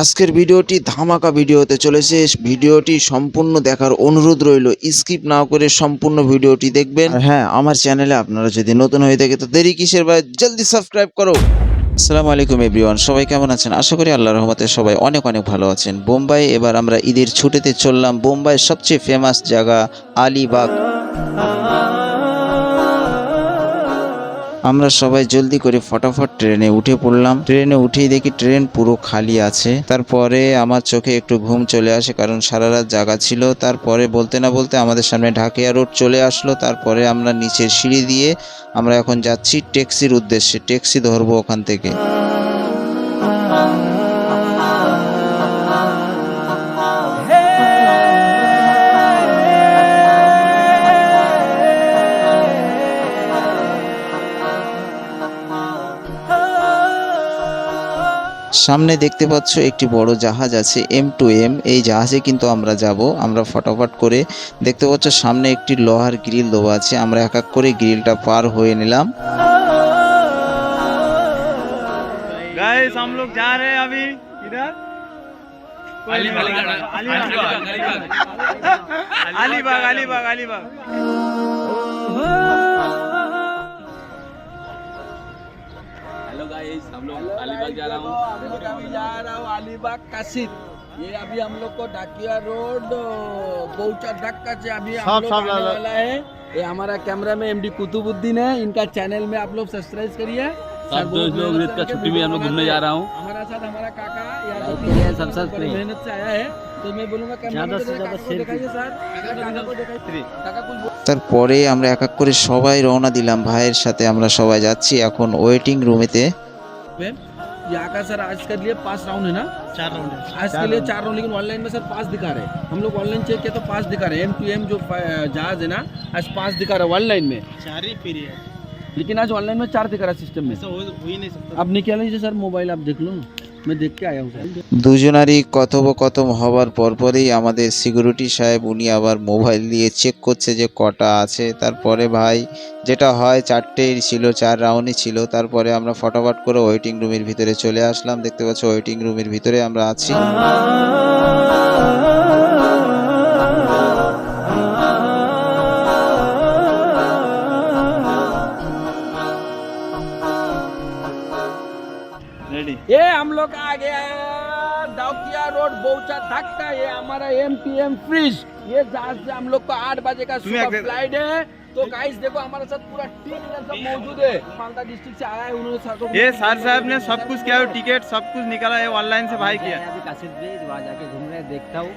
আজকের ভিডিওটি ধামাকা ভিডিও হতে চলেছে ভিডিওটি সম্পূর্ণ দেখার অনুরোধ রইল। স্কিপ না করে সম্পূর্ণ ভিডিওটি দেখবেন। হ্যাঁ আমার চ্যানেলে আপনারা যদি নতুন হয়ে থাকে তো দেরি কিসের ভাই? জলদি সাবস্ক্রাইব করো। আসসালামু আলাইকুম এভরিওয়ান। সবাই কেমন আছেন? আশা করি আল্লাহর রহমতে সবাই অনেক অনেক ভালো আছেন। বোম্বাই এবার আমরা ঈদের ছুটিতে চললাম। বোম্বাইয়ের সবচেয়ে ফেমাস জায়গা আলিবাগ। আমরা সবাই জলদি করে ফটাফট ট্রেনে উঠে পড়লাম। ট্রেনে উঠেই দেখি ট্রেন পুরো খালি আছে। তারপরে আমার চোখে একটু ঘুম চলে আসে কারণ সারা রাত জাগা ছিল। তারপরে বলতে না বলতে আমাদের সামনে ঢাকিয়া রোড চলে আসলো। তারপরে আমরা নিচের সিঁড়ি দিয়ে আমরা এখন যাচ্ছি ট্যাক্সির উদ্দেশ্যে। ট্যাক্সি ধরবো ওখান থেকে। সামনে দেখতে পাচ্ছ একটি বড় জাহাজ আছে এম টু এম এই জাহাজে কিন্তু আমরা যাব আমরা ফটাফট করে দেখতে পাচ্ছ সামনে একটি লোহার গ্রিল দেওয়া আছে আমরা এক এক করে গ্রিলটা পার হয়ে নিলাম गाइस हम लोग जा रहे हैं अभी इधर अलीबाग अलीबाग अलीबाग अलीबाग गाइस हम लोग अलीबाग जा रहा हूँ हम लोग अभी जा रहा हूँ अलीबाग काशिद ये अभी हम लोग को डाकिया रोड बहुचा धक्का से अभी हम सब- लोग सब आने ला- वाला है ये हमारा कैमरा में एमडी कुतुबुद्दीन है इनका चैनल में आप लोग सब्सक्राइब करिए सर सब बहुत दोस्त लोग मेहनत ईद का करके छुट्टी में हम लोग वीडियो घूमने जा बनाते रहा हैं। हूँ हमारा साथ हमारा काका यादव लाइक भी कीजिए, है, सब्सक्राइब बड़ी करिए। मेहनत से आया है तो मैं बोलूंगा कैमरा ज्यादा में से जरा ज्यादा काका को शेयर दिखाइए सर काका को दिखाइए काका कुछ बोल- তারপরে আমরা এক এক করে সবাই রওনা দিলাম ভাইয়ের সাথে আমরা সবাই যাচ্ছি এখন ওয়েটিং রুমেতে यहाँ का सर आज के लिए पास राउंड है ना? चार राउंड है। आज के लिए चार राउंड लेकिन ऑनलाइन में सर पाँच दिखा रहे हैं। हम लोग ऑनलाइन चेक किया तो पाँच दिखा रहे हैं। एम टू एम जो जहाज़ है ना आज पाँच दिखा रहे है ऑनलाइन में। चार ही पीरियड लेकिन आज ऑनलाइन में चार दिखा रहा है सिस्टम में। ऐसा हो हो ही नहीं सकता। अब निकाल लीजिए सर मोबाइल आप देख लो। দুজনারই কথোপকথন হবার পরপরেই আমাদের সিকিউরিটি সাহেব উনি আবার মোবাইল দিয়ে চেক করছে যে কটা আছে। তারপরে ভাই, যেটা হয় চারটে ছিল, চার রাউন্ডই ছিল। তারপরে আমরা ফটাফট করে ওয়েটিং রুমের ভিতরে চলে আসলাম। দেখতে পাচ্ছ ওয়েটিং রুমের ভিতরে আমরা আছি। रोड धक्का ये हमारा एम टी एम फ्रिज ये जहाज़ से हम लोग का आठ बजे का सुबह फ़्लाइट है तो गाइस देखो हमारे साथ पूरा टीम सब मौजूद है मालदा डिस्ट्रिक्ट से आया है उन्होंने सर को ये सर साहब ने सब कुछ किया टिकट सब कुछ निकाला है ऑनलाइन से भाई किया। अभी काशिद भी वहाँ जाके घूम रहे देखता हूँ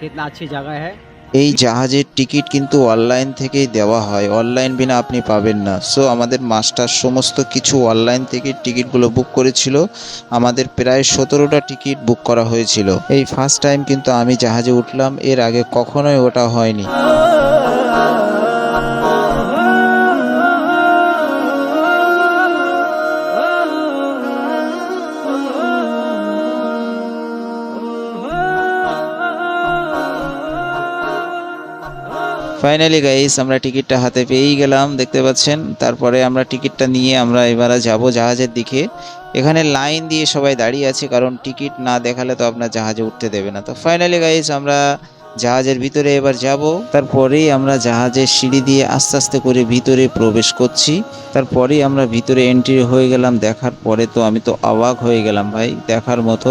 कितना अच्छी जगह है। এই জাহাজের টিকিট কিন্তু অনলাইন থেকেই দেওয়া হয়। অনলাইন বিনা আপনি পাবেন না। সো আমাদের মাস্টার সমস্ত কিছু অনলাইন থেকে টিকিটগুলো বুক করেছিল। আমাদের প্রায় সতেরোটা টিকিট বুক করা হয়েছিল। এই ফার্স্ট টাইম কিন্তু আমি জাহাজে উঠলাম। এর আগে কখনোই ওটা হয়নি। ফাইনালি গাইস আমরা টিকিটটা হাতে পেয়েই গেলাম, দেখতে পাচ্ছেন। তারপরে আমরা টিকিটটা নিয়ে আমরা এবারে যাব জাহাজের দিকে। এখানে লাইন দিয়ে সবাই দাঁড়িয়ে আছে, কারণ টিকিট না দেখালে তো আপনার জাহাজে উঠতে দেবে না। তো ফাইনালি গাইস আমরা জাহাজের ভিতরে এবার যাব। তারপরেই আমরা জাহাজের সিঁড়ি দিয়ে আস্তে আস্তে করে ভিতরে প্রবেশ করছি। তারপরেই আমরা ভিতরে এন্ট্রি হয়ে গেলাম। দেখার পরে তো আমি তো অবাক হয়ে গেলাম ভাই, দেখার মতো।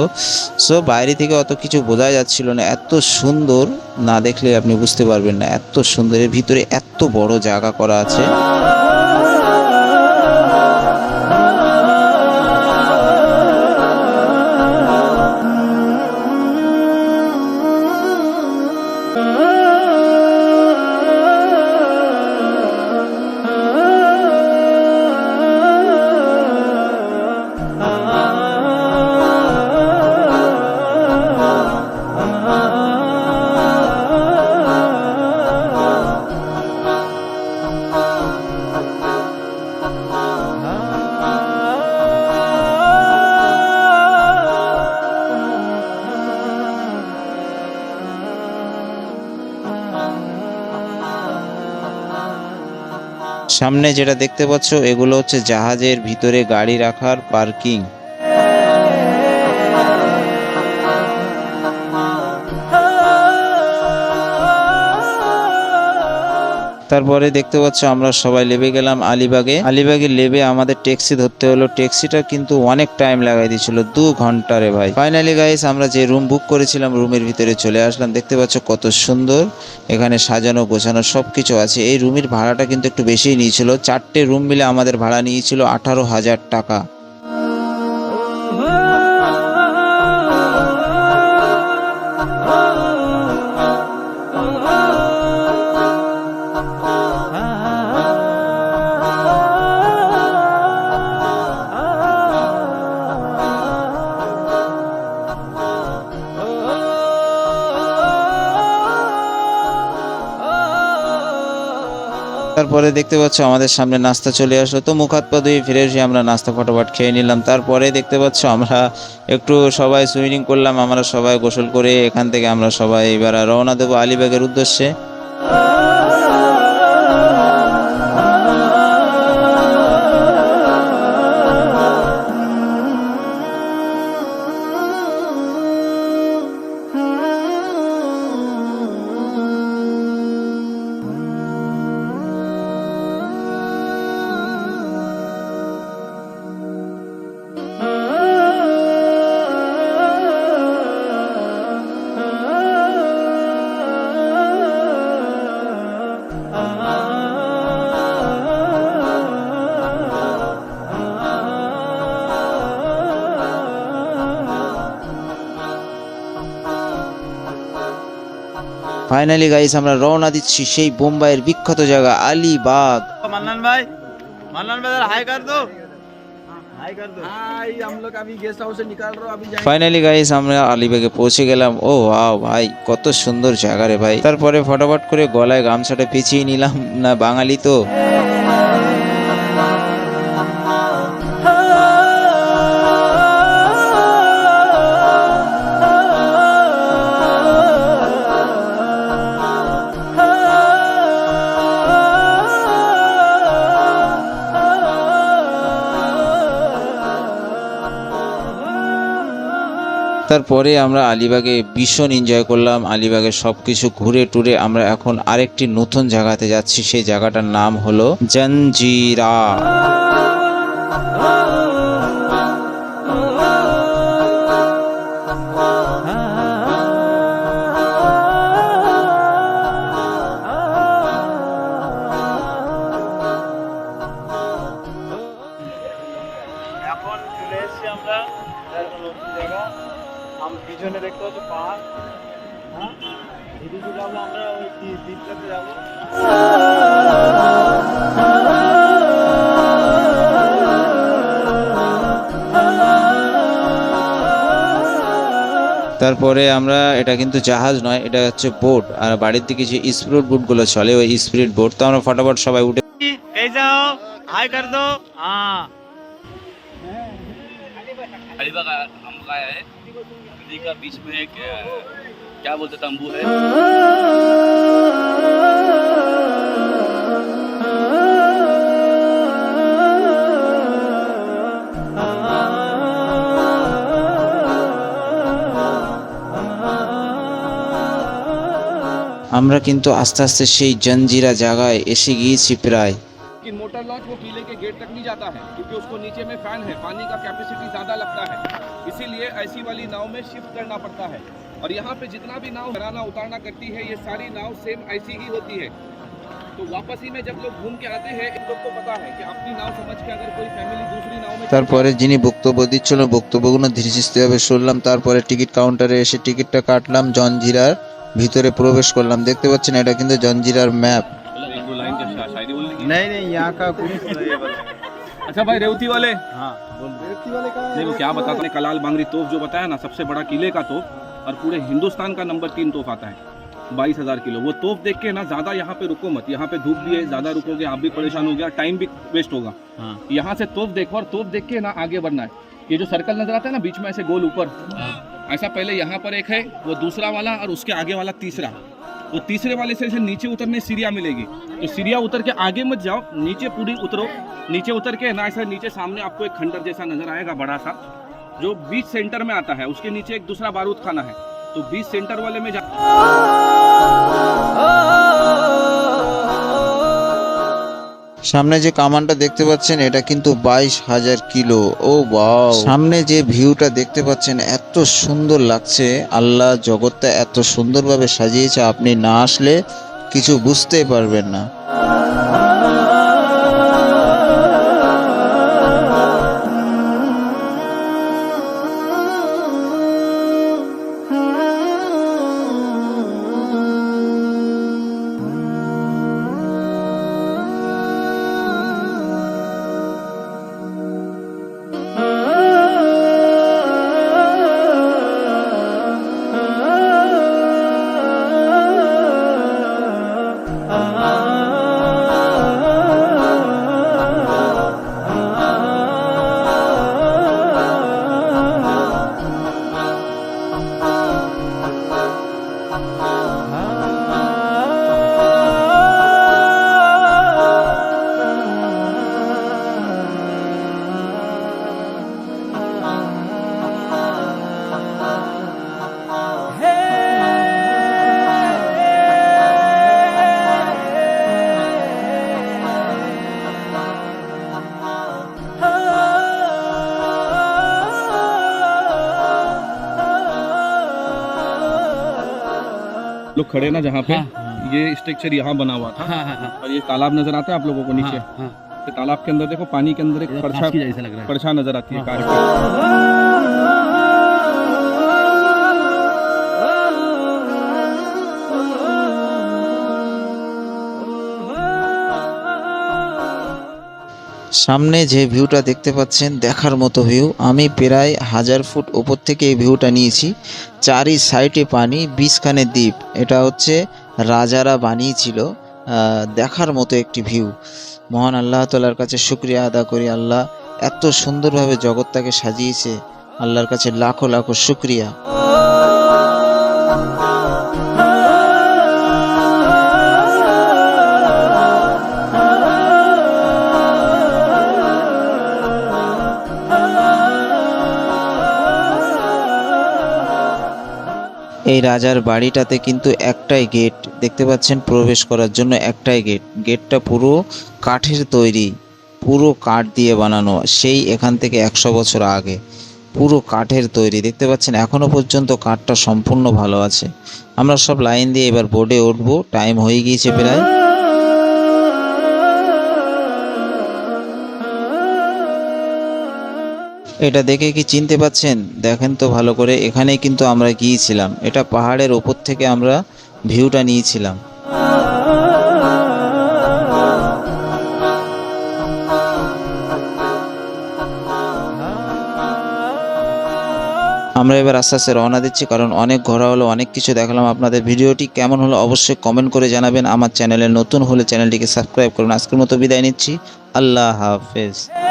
সো বাইরে থেকে অত কিছু বোঝা যাচ্ছিল না। এত সুন্দর, না দেখলে আপনি বুঝতে পারবেন না, এত সুন্দর। এর ভিতরে এত বড় জায়গা করা আছে। সামনে যেটা দেখতে পাচ্ছ এগুলো হচ্ছে জাহাজের ভিতরে গাড়ি রাখার পার্কিং। তারপরে দেখতে পাচ্ছ আমরা সবাই লেবে গেলাম আলিবাগে। আলিবাগে লেবে আমাদের ট্যাক্সি ধরতে হলো। ট্যাক্সিটা কিন্তু অনেক টাইম লাগাই দিয়েছিল, দু ঘণ্টা রে ভাই। ফাইনালি গাইস আমরা যে রুম বুক করেছিলাম রুমের ভিতরে চলে আসলাম। দেখতে পাচ্ছ কত সুন্দর এখানে সাজানো, গোছানো সব কিছু আছে। এই রুমের ভাড়াটা কিন্তু একটু বেশিই নিয়েছিল। চারটে রুম মিলে আমাদের ভাড়া নিয়েছিল আঠারো হাজার টাকা। তারপরে দেখতে পাচ্ছ আমাদের সামনে নাস্তা চলে আসলো। তো মুখ হাত পা ধুয়ে ফিরে এসে আমরা নাস্তা ফটোফট খেয়ে নিলাম। তারপরে দেখতে পাচ্ছ আমরা একটু সবাই সুইমিং করলাম, আমরা সবাই গোসল করে এখান থেকে আমরা সবাই এবার রওনা দেবো আলিবাগের উদ্দেশ্যে। ফাইনালি গাইস আমরা রওনা দিচ্ছি সেই বোম্বাইয়ের বিখ্যাত জায়গা আলিবাগ। মান্নান ভাই মান্নান ভাই হাই কর দো ফাইনালি গাইস আমরা আলিবাগে পৌঁছে গেলাম। ও ওয়াও ভাই কত সুন্দর জায়গা রে ভাই। তারপরে ফটাফট করে গলায় গামছাটা পেঁচিয়ে নিলাম। না বাঙালি তো। তারপরে আমরা আলিবাগে ভীষণ এনজয় করলাম। আলিবাগে সব কিছু ঘুরে টুরে আমরা এখন আরেকটি নতুন জায়গাতে যাচ্ছি। সেই জায়গাটার নাম হলো জঞ্জিরা। পিছনে দেখতে পাহাড়। হ্যাঁ? যাব আমরা ওই দ্বীপটাতে যাব। তারপরে আমরা এটা কিন্তু জাহাজ নয় এটা হচ্ছে বোট। আর বাড়ির দিকে যে স্পিরিট বোটগুলো চলে ওই স্পিরিট বোট। তো আমরা ফটাফট সবাই উঠে যাও হাই কর দো হ্যাঁ हाँ अलीबाग आ- हम लोग आया है नदी का बीच में एक अ, क्या बोलते तंबू है আমরা কিন্তু আস্তে আস্তে সেই জঞ্জিরা জায়গায় এসে গিয়েছি প্রায় कि मोटर लॉन्च वो किले के गेट तक नहीं जाता है क्योंकि उसको नीचे में फैन है पानी का कैपेसिटी ज़्यादा लगता है इसीलिए ऐसी वाली नाव में शिफ्ट करना पड़ता है और यहाँ पे जितना भी नाव हराना उतारना करती है ये सारी नाव सेम ऐसी ही होती है तो वापस ही में जब लोग घूम के आते हैं इन लोग को पता है कि अपनी नाव समझ के अगर कोई फैमिली दूसरी नाव में তারপরে যিনি বক্তব্য দিচ্ছিল বক্তব্যগুলো ধীরস্থিরভাবে শুনলাম তারপরে টিকিট কাউন্টারে এসে টিকিটটা কাটলাম জঞ্জিরার ভিতরে প্রবেশ করলাম দেখতে পাচ্ছেন এটা কিন্তু জঞ্জিরার ম্যাপ नहीं नहीं यहाँ का कुछ अच्छा भाई रेवती वाले? हाँ बोल। देखो क्या बताते हैं कलाल बांगरी तोप जो बताया ना सबसे बड़ा किले का तोप और पूरे हिंदुस्तान का नंबर तीन तोप आता है बाईस हज़ार किलो। वो तोप देख के ना ज़्यादा यहाँ पे रुको मत यहाँ पे धूप भी है ज़्यादा रुकोगे आप भी परेशान हो गया टाइम भी वेस्ट होगा। हाँ। यहाँ से तोप देखो और तोप देख के ना आगे बढ़ना है। ये जो सर्कल नज़र आता है ना बीच में ऐसे गोल ऊपर ऐसा पहले यहाँ पर एक है वो दूसरा वाला और उसके आगे वाला तीसरा। वो तीसरे वाले से नीचे उतरने सीरिया मिलेगी। तो सीरिया उतर के आगे मत जाओ, नीचे पूरी उतरो। नीचे उतर के ना ऐसा नीचे सामने आपको एक खंडर जैसा नज़र आएगा बड़ा सा, जो बीच सेंटर में आता है। उसके नीचे एक दूसरा बारूद खाना है। तो बीच सेंटर वाले में जा সামনে যে কামানটা দেখতে পাচ্ছেন, এটা কিন্তু বাইশ হাজার কিলো। ও বাও সামনে যে ভিউটা দেখতে পাচ্ছেন, এত সুন্দর লাগছে। আল্লাহ জগৎটা এত সুন্দরভাবে সাজিয়েছে, আপনি না আসলে কিছু বুঝতেই পারবেন না। लोग खड़े ना जहाँ पे? हाँ, ये स्ट्रक्चर यहाँ बना हुआ था। हाँ हाँ हाँ। और ये तालाब नज़र आता है आप लोगों को नीचे? हाँ, हाँ। तो तालाब के अंदर देखो पानी के अंदर एक परछा जैसा लग रहा है। परछा नज़र आती है हाँ। कार সামনে যে ভিউটা দেখতে পাচ্ছেন, দেখার মতো ভিউ। আমি প্রায় হাজার ফুট ওপর থেকে এই ভিউটা নিয়েছি। চারি সাইডে পানি, বিছখানে দ্বীপ। এটা হচ্ছে রাজারা বানিয়েছিল দেখার মতো একটি ভিউ। মহান আল্লাহ তালার কাছে শুক্রিয়া আদা করি। আল্লাহ এত সুন্দরভাবে জগৎটাকে সাজিয়েছে। আল্লাহর কাছে লাখো লাখো শুক্রিয়া। এই রাজার বাড়িটাতে কিন্তু একটাই গেট। দেখতে পাচ্ছেন, প্রবেশ করার জন্য একটাই গেট। গেটটা পুরো কাঠের তৈরি, পুরো কাঠ দিয়ে বানানো, সেই এখান থেকে একশো বছর আগে। পুরো কাঠের তৈরি। দেখতে পাচ্ছেন এখনও পর্যন্ত কাঠটা সম্পূর্ণ ভালো আছে। আমরা সব লাইন দিয়ে এবার বোর্ডে উঠবো। টাইম হয়ে গিয়েছে প্রায়। এটা দেখে কি চিনতে পাচ্ছেন? দেখেন তো ভালো করে, এখানেই কিন্তু আমরা গিয়েছিলাম। এটা পাহাড়ের ওপর থেকে আমরা ভিউটা নিয়েছিলাম। আমরা এবার আস্তে আস্তে রওনা দিচ্ছি, কারণ অনেক ঘোরা হলো, অনেক কিছু দেখালাম। আপনাদের ভিডিওটি কেমন হলো অবশ্যই কমেন্ট করে জানাবেন। আমার চ্যানেলে নতুন হলে চ্যানেলটিকে সাবস্ক্রাইব করুন। আজকের মতো বিদায় নিচ্ছি। আল্লাহ হাফেজ।